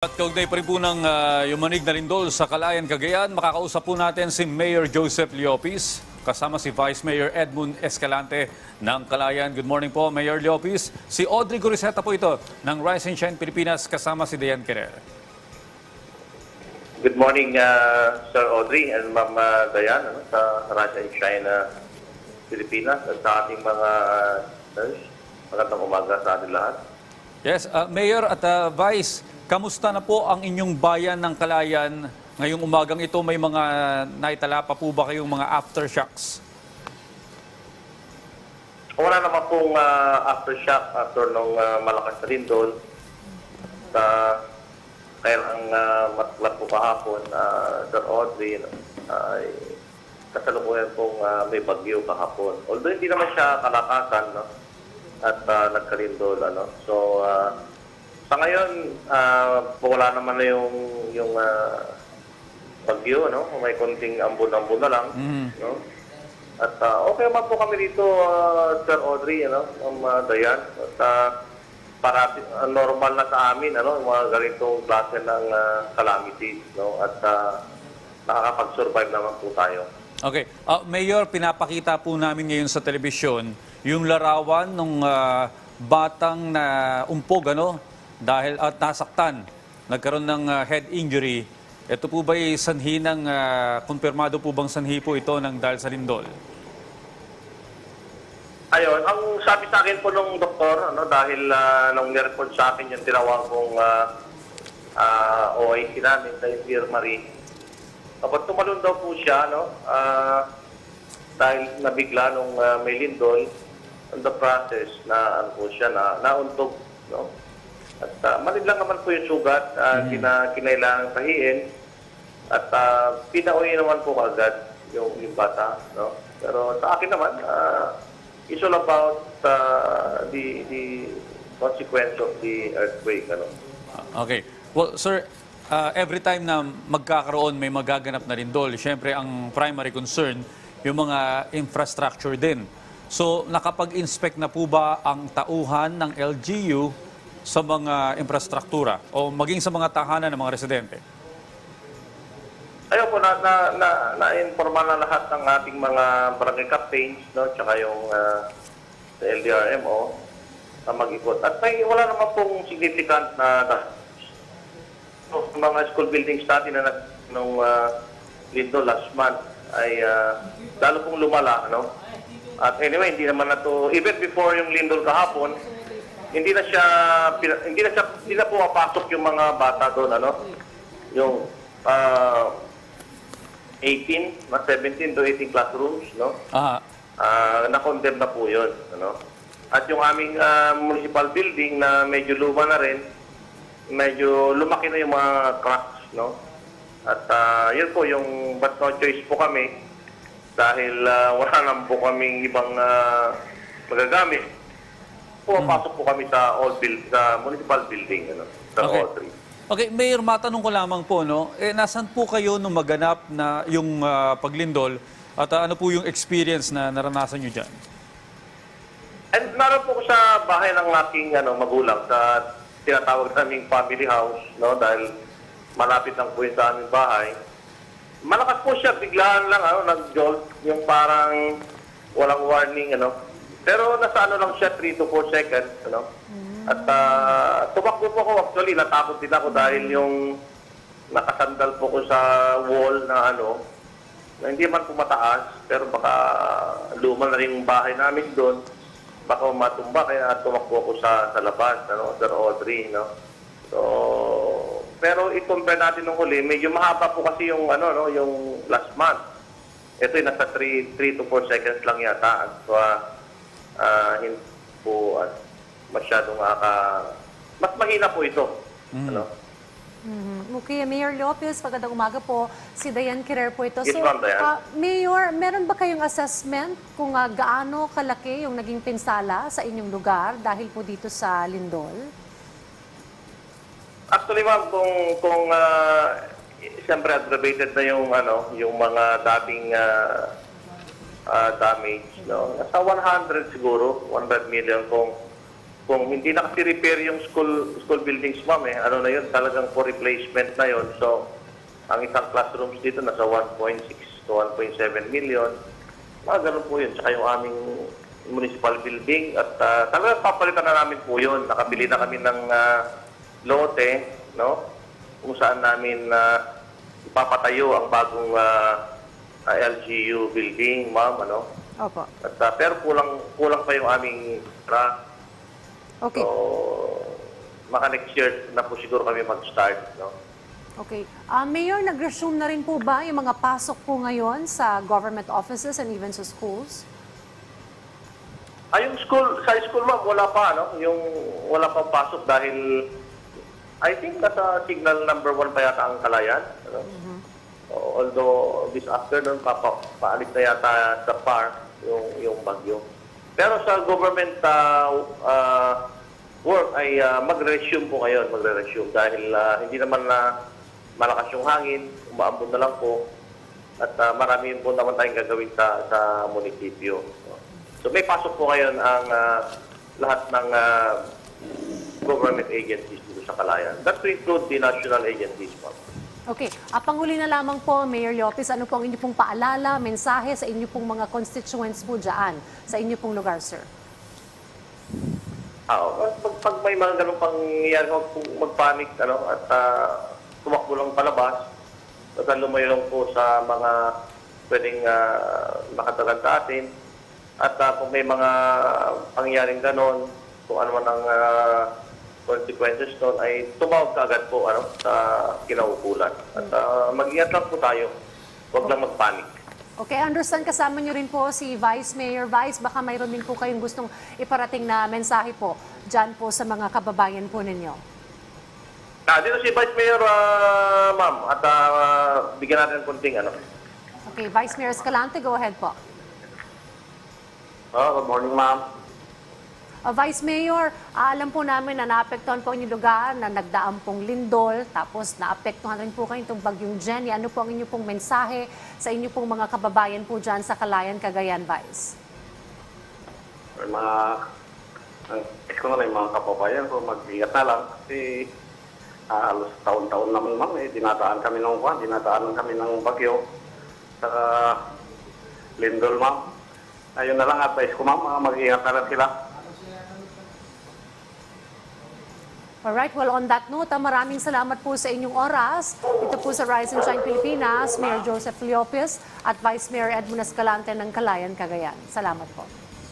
At kaugnay pa rin po ng ah, yung manig na lindol sa Kalayan, Cagayan, makakausap po natin si Mayor Joseph Liopis, kasama si Vice Mayor Edmund Escalante ng Kalayan. Good morning po, Mayor Liopis. Si Audrey Guriseta po ito ng Rise and Shine Pilipinas, kasama si Dayan Querer. Good morning, uh, Sir Audrey and Ma'am uh, Dayan ano, sa Russia and China, Pilipinas at sa ating mga uh, nurse. Magandang umaga sa ating lahat. Yes, ah, Mayor at ah, Vice, kamusta na po ang inyong bayan ng Kalayan? Ngayong umagang ito, may mga naitala pa po ba kayong mga aftershocks? Wala naman pong uh, aftershock after nung uh, malakas na lindol. Sa kaya ang uh, matlat po kahapon, uh, Sir Audrey, ay kasalukuyan pong uh, may bagyo kahapon. Although hindi naman siya kalakasan, no? At uh, nagkalindol ano. So uh, sa ngayon uh, wala naman na yung yung uh, bagyo no may konting ambon-ambon na lang no. At uh, okay naman po kami dito uh, Sir Audrey ano um, uh, Dayan. At uh, parati uh, normal na sa amin ano yung mga ganitong klase ng uh, calamities no. At uh, nakakapag-survive naman po tayo. Okay. Ah, Mayor, pinapakita po namin ngayon sa telebisyon yung larawan ng batang na umpog, ano? Dahil at nasaktan. Nagkaroon ng ah, head injury. Ito po ba ay sanhi ng, ah, kumpirmado po bang sanhi po ito ng dahil sa lindol? Ayun, ang sabi sa akin po nung doktor, ano, dahil uh, nung nireport sa akin yung tinawag kong uh, uh, OIC namin sa infirmary, kapag tumalon daw po siya, no, ah, dahil nabigla nung ah, may lindol, on the process na ano po siya, na nauntog, no. At uh, malig lang naman po yung sugat, uh, kina, kinailangan tahiin, at uh, pinauwi naman po agad yung, yung bata, no. Pero sa akin naman, ah, it's all about uh, the the consequence of the earthquake, ano. Ah, Okay. Well, sir, ah, every time na magkakaroon, may magaganap na lindol, syempre ang primary concern, yung mga infrastructure din. So, nakapag-inspect na po ba ang tauhan ng LGU sa mga infrastruktura o maging sa mga tahanan ng mga residente? Ayun po, na, na, na, na-informa na lahat ng ating mga barangay captains, no, tsaka yung uh, sa LDRMO na mag-ikot. At may wala naman pong significant na, na so, mga school buildings natin na nung uh, lindol last month ay uh, lalo pong lumala, no? At anyway, hindi naman na to, even before yung lindol kahapon, hindi na siya, hindi na siya, hindi na pumapasok yung mga bata doon, ano? Yung, ah, 18, na 17 to 18 classrooms, no? Ah, Ah, na-condemn na po yun, ano? At yung aming ah, municipal building na medyo luma na rin, medyo lumaki na yung mga cracks, no? At ah, yun po, yung but no choice po kami dahil ah, wala naman po kaming ibang ah, magagamit. Pumapasok po kami sa all build, sa municipal building, ano? Sa Okay. three. Okay, Mayor, matanong ko lamang po, no? Eh, nasan po kayo nung maganap na yung ah, paglindol at ah, ano po yung experience na naranasan nyo dyan? And naroon po ko sa bahay ng aking ano, magulang sa tinatawag naming family house, no? Dahil malapit lang po yun sa aming bahay. Malakas po siya, biglaan lang, ano, nag-jolt, yung parang walang warning, ano. Pero nasa ano lang siya, 3 to 4 seconds, ano. At uh, tumakbo po ako, actually, natakot din ako dahil yung nakasandal po ko sa wall na ano, na hindi man po mataas, pero baka luma na rin yung bahay namin doon. Baka matumba, kaya tumakbo ako sa, sa labas, ano, Sir Audrey, no? So, pero i-compare natin nung huli, medyo mahaba po kasi yung, ano, no, yung last month. Ito ay nasa 3, 3 to 4 seconds lang yata. So, ah, ah, hindi po ah, masyadong makaka... Mas mahina po ito. Ano? Mhm. Okay, Mayor Lopez, magandang umaga po. Si Dayan Kirer po ito. Yes, Dayan. ah, Mayor, meron ba kayong assessment kung ah, gaano kalaki yung naging pinsala sa inyong lugar dahil po dito sa Lindol? Actually, ma'am, kung kung uh, siyempre aggravated na yung ano, yung mga dating ah, ah, damage, no. Nasa 100 siguro, 100 million kung kung hindi na kasi repair yung school school buildings, ma'am, eh, ano na yun, talagang for replacement na yun. So, ang isang classrooms dito nasa 1.6 to 1.7 million. Mga ganun po yun. Tsaka yung aming municipal building. At uh, talagang papalitan na namin po yun. Nakabili na kami ng ah, lote, no? Kung saan namin ah, ipapatayo ang bagong ah, ah, LGU building, ma'am, ano? Opo. At, ah, pero kulang, kulang pa yung aming tra. Okay. So, maka next year na po siguro kami mag-start, no? Okay. Ah, Mayor, nag-resume na rin po ba yung mga pasok po ngayon sa government offices and even sa schools? Ah, yung school, sa school ma'am, wala pa, no? Yung wala pang pasok dahil I think nasa signal number one pa yata ang kalayan. Ano? So, although this afternoon, papa, paalis na yata sa PAR yung, yung bagyo. Pero sa government ah, ah, work ay ah, magre-resume po ngayon, magre-resume dahil ah, hindi naman na malakas yung hangin, umaambon na lang po at ah, marami po naman tayong gagawin sa, sa munisipyo. So may pasok po ngayon ang ah, lahat ng ah, government agencies dito sa Kalayan. That to include the national agencies po. Okay. Ah, panghuli na lamang po, Mayor Lopez, ano po ang inyo pong paalala, mensahe sa inyo pong mga constituents po dyan, sa inyo pong lugar, sir? Ah, pag, pag, pag may mga ganun pangyayari, huwag po magpanik ano, at ah, tumakbo lang palabas. At lumayo lang po sa mga pwedeng uh, makatagal sa atin. At ah, kung may mga pangyayaring ganon, kung ano man ang ah, consequences doon, ay tumawag ka agad po ano, sa kinaukulan. At ah, mag-ingat lang po tayo. Huwag lang magpanik. Okay, understand kasama niyo rin po si Vice Mayor Vice. Baka mayroon din po kayong gustong iparating na mensahe po dyan po sa mga kababayan po ninyo. Ah, dito si Vice Mayor, ah, ma'am, at ah, bigyan natin ng konting ano. Okay, Vice Mayor Escalante, go ahead po. Oh, good morning, ma'am. Uh, Vice Mayor, alam po namin na naapektuhan po ang inyong lugar, na nagdaan pong lindol, tapos naapektuhan rin po kayo itong bagyong Jenny. Ano po ang inyong pong mensahe sa inyo pong mga kababayan po dyan sa Kalayan, Cagayan, Vice? Mga ang ko na mga kababayan ko mag-ingat na lang kasi ah, alos taon-taon naman ma'am eh dinadaan kami ng kwan, dinadaan kami ng bagyo sa lindol ma'am. Ayun na lang advice ko ma'am, ah, mag-ingat na lang sila. Alright, well on that note, ah, maraming salamat po sa inyong oras. Ito po sa Rise and Shine Pilipinas, Mayor Joseph Leopis at Vice Mayor Edmund Escalante ng Kalayan, Cagayan. Salamat po.